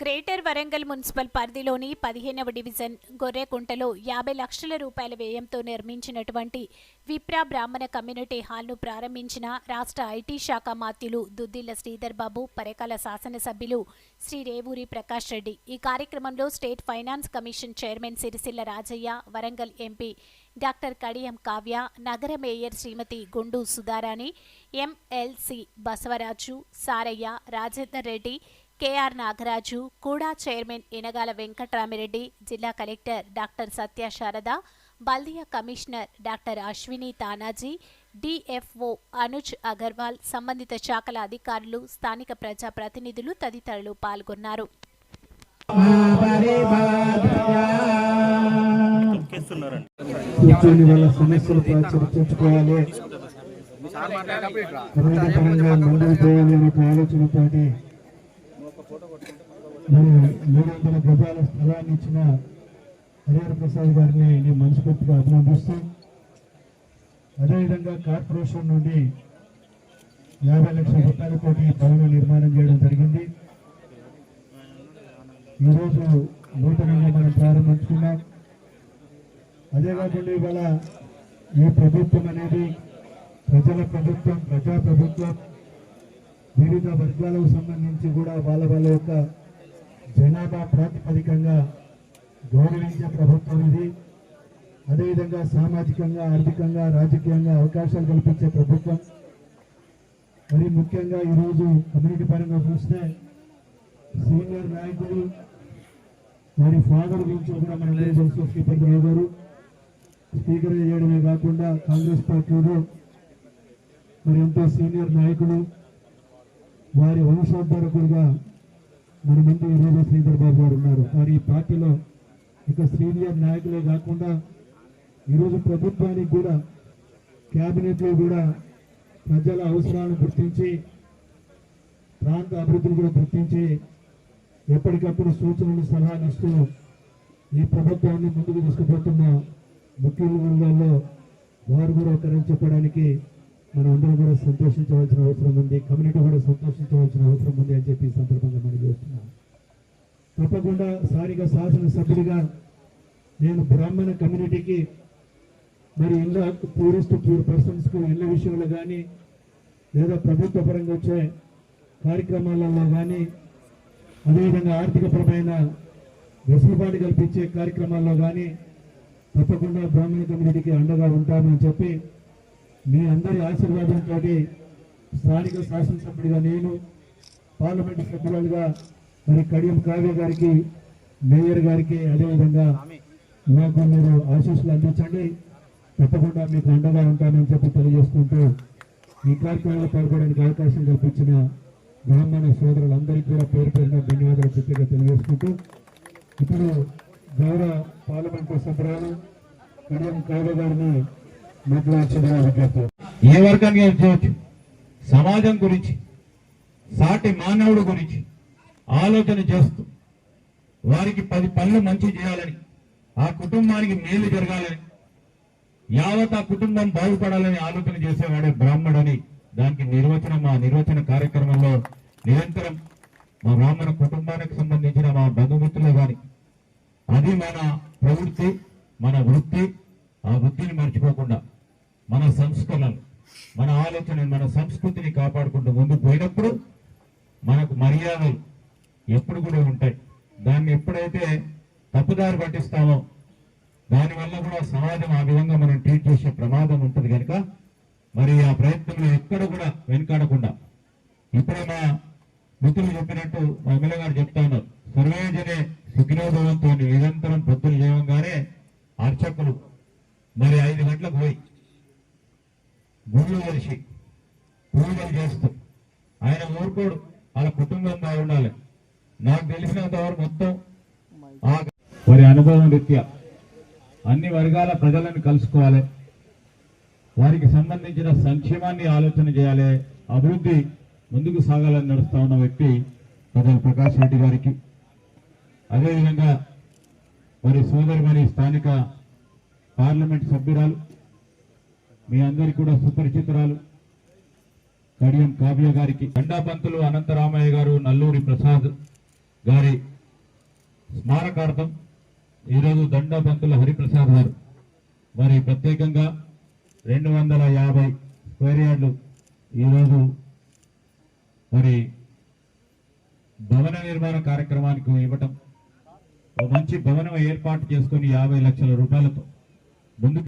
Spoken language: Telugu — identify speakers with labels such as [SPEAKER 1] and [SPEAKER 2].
[SPEAKER 1] గ్రేటర్ వరంగల్ మున్సిపల్ పరిధిలోని పదిహేనవ డివిజన్ గొర్రెకుంటలో యాభై లక్షల రూపాయల వ్యయంతో నిర్మించినటువంటి విప్రా బ్రాహ్మణ కమ్యూనిటీ హాల్ను ప్రారంభించిన రాష్ట్ర ఐటీ శాఖ మాత్యులు దుద్దిల్ల శ్రీధర్ బాబు పరకాల శాసనసభ్యులు శ్రీ రేవూరి ప్రకాష్ రెడ్డి. ఈ కార్యక్రమంలో state finance commission chairman Sirisilla Rajaiah Warangal M P doctor Kadiyam Kavya నగర mayor Shrimati Gundu Sudharani M L C Basavaraju Saraiah Rajender Reddy K R Nagaraju కూడా చైర్మన్ ఇనగాల వెంకట్రామిరెడ్డి జిల్లా కలెక్టర్ డాక్టర్ సత్య శారద బల్దియా commissioner doctor Ashwini Tanaji DFO Anuj Agarwal సంబంధిత శాఖల అధికారులు స్థానిక ప్రజా ప్రతినిధులు తదితరులు పాల్గొన్నారు.
[SPEAKER 2] కూర్చొని వాళ్ళ సమస్యలు చర్చించుకోవాలి ముందుకు అనే ఆలోచనతోటి మరి మూడు వందల గజాల స్థలాన్ని ఇచ్చిన హరిహర ప్రసాద్ గారిని నేను మనస్ఫూర్తిగా అభినందిస్తూ అదేవిధంగా కార్పొరేషన్ నుండి యాభై లక్షల రూపాయలతోటి కోటి భవన నిర్మాణం చేయడం జరిగింది. ఈరోజు నూతనంగా మనం ప్రారంభించుకున్నాం. అదే కాకుండా ఇవాళ ఈ ప్రభుత్వం అనేది ప్రజల ప్రభుత్వం ప్రజా ప్రభుత్వం వివిధ వర్గాలకు సంబంధించి కూడా వాళ్ళ వాళ్ళ యొక్క జనాభా ప్రాతిపదికంగా గౌరవించే ప్రభుత్వం ఇది. అదేవిధంగా సామాజికంగా ఆర్థికంగా రాజకీయంగా అవకాశాలు కల్పించే ప్రభుత్వం. మరి ముఖ్యంగా ఈరోజు కమ్యూనిటీ పరంగా చూస్తే సీనియర్ నాయకులు వారి ఫాదర్ గురించి కూడా మన తెలుసు శ్రీపతి రావు గారు స్పీకర్ చేయడమే కాకుండా కాంగ్రెస్ పార్టీలో మరి ఎంతో సీనియర్ నాయకులు వారి వంశోద్ధరకులుగా మన ముందు ఈరోజు శ్రీధర్ బాబు గారు ఉన్నారు. వారి ఈ పార్టీలో ఇక సీనియర్ నాయకులే కాకుండా ఈరోజు ప్రభుత్వానికి కూడా క్యాబినెట్లో కూడా ప్రజల అవసరాలను గుర్తించి ప్రాంత అభివృద్ధిని కూడా గుర్తించి ఎప్పటికప్పుడు సూచనలు సలహాలు ఇస్తూ ఈ ప్రభుత్వాన్ని ముందుకు తీసుకుపోతున్న ముఖ్యులలో వారు కూడా ఒకరని చెప్పడానికి మనం అందరం కూడా సంతోషించవలసిన అవసరం ఉంది. కమ్యూనిటీ కూడా సంతోషించవలసిన అవసరం ఉంది అని చెప్పి సందర్భంగా మనం చేస్తున్నాం. తప్పకుండా సారిగా శాసనసభ్యుడిగా నేను బ్రాహ్మణ కమ్యూనిటీకి మరి ఇళ్ళ టూరిస్ట్ టూర్ పర్సన్స్కు ఇళ్ళ విషయంలో కానీ లేదా ప్రభుత్వ పరంగా వచ్చే కార్యక్రమాలలో కానీ అదేవిధంగా ఆర్థికపరమైన వెసులుబాటు కల్పించే కార్యక్రమాల్లో కానీ తప్పకుండా బ్రాహ్మణ కమ్యూనిటీకి అండగా ఉంటామని చెప్పి మీ అందరి ఆశీర్వాదంతో స్థానిక శాసనసభ్యుడిగా నేను పార్లమెంటు సభ్యురాలుగా మరి కడియం కావ్య గారికి మేయర్ గారికి అదేవిధంగా నాకు మీరు ఆశీస్సులు అందించండి. తప్పకుండా మీకు అండగా ఉంటానని చెప్పి తెలియజేసుకుంటూ ఈ కార్యక్రమంలో పాల్గొనడానికి అవకాశం కల్పించిన బ్రాహ్మణ సోదరులందరికీ కూడా పేరు పేరున ధన్యవాదాలు ప్రత్యేక తెలియజేసుకుంటూ ఇప్పుడు గౌరవ పార్లమెంటు సభ్యురాలు కడియం కావ్య గారిని
[SPEAKER 3] ఏ వర్గానికి చేయొచ్చు? సమాజం గురించి సాటి మానవుడు గురించి ఆలోచన చేస్తూ వారికి పది పనులు మంచి చేయాలని ఆ కుటుంబానికి మేలు జరగాలని యావత్ ఆ కుటుంబం బాగుపడాలని ఆలోచన చేసేవాడే బ్రాహ్మణుడని దానికి నిర్వచనం మా నిర్వచన కార్యక్రమంలో నిరంతరం మా బ్రాహ్మణ కుటుంబానికి సంబంధించిన మా బంధుమిత్రులు కానీ అది మన ప్రవృత్తి మన వృత్తి ఆ వృత్తిని మర్చిపోకుండా మన సంస్కరణలు మన ఆలోచన మన సంస్కృతిని కాపాడుకుంటూ ముందుకు పోయినప్పుడు మనకు మర్యాదలు ఎప్పుడు కూడా ఉంటాయి. దాన్ని ఎప్పుడైతే తప్పుదారి పట్టిస్తామో దానివల్ల కూడా సమాజం ఆ విధంగా మనం ట్రీట్ చేసే ప్రమాదం ఉంటుంది కనుక మరి ఆ ప్రయత్నంలో ఎక్కడ కూడా వెనుకాడకుండా ఇప్పుడే మా మిత్రులు చెప్పినట్టు మా ఎమ్మెల్యే గారు చెప్తా ఉన్నారు. సర్వేజనే సుఖినోభవంతో నిరంతరం పొద్దులు చేయగానే అర్చకులు మరి ఐదు గంటలకు పోయి గుళ్ళు కలిసి పూజలు చేస్తూ ఆయన ఊరుకోడు వాళ్ళ కుటుంబం బాగుండాలి. నాకు తెలిసినంత వరకు మొత్తం వారి అనుభవం రీత్యా అన్ని వర్గాల ప్రజలను కలుసుకోవాలి. వారికి సంబంధించిన సంక్షేమాన్ని ఆలోచన చేయాలి. అభివృద్ధి ముందుకు సాగాలని నడుస్తా ఉన్న వ్యక్తి ప్రజలు ప్రకాష్ రెడ్డి గారికి. అదేవిధంగా మరి సోదరి మరి స్థానిక పార్లమెంట్ సభ్యురాలు మీ అందరికీ కూడా సుపరిచితురాలు కడియం కావ్య గారికి గండాపంతులు అనంతరామయ్య గారు నల్లూరి ప్రసాద్ గారి స్మారకార్థం ఈరోజు దండబంతుల హరిప్రసాద్ గారు. మరి ప్రత్యేకంగా రెండు వందల యాభై స్క్వేర్ యార్డులు ఈరోజు మరి భవన నిర్మాణ కార్యక్రమానికి ఇవ్వటం మంచి భవనం ఏర్పాటు చేసుకొని యాభై లక్షల రూపాయలతో ముందుకు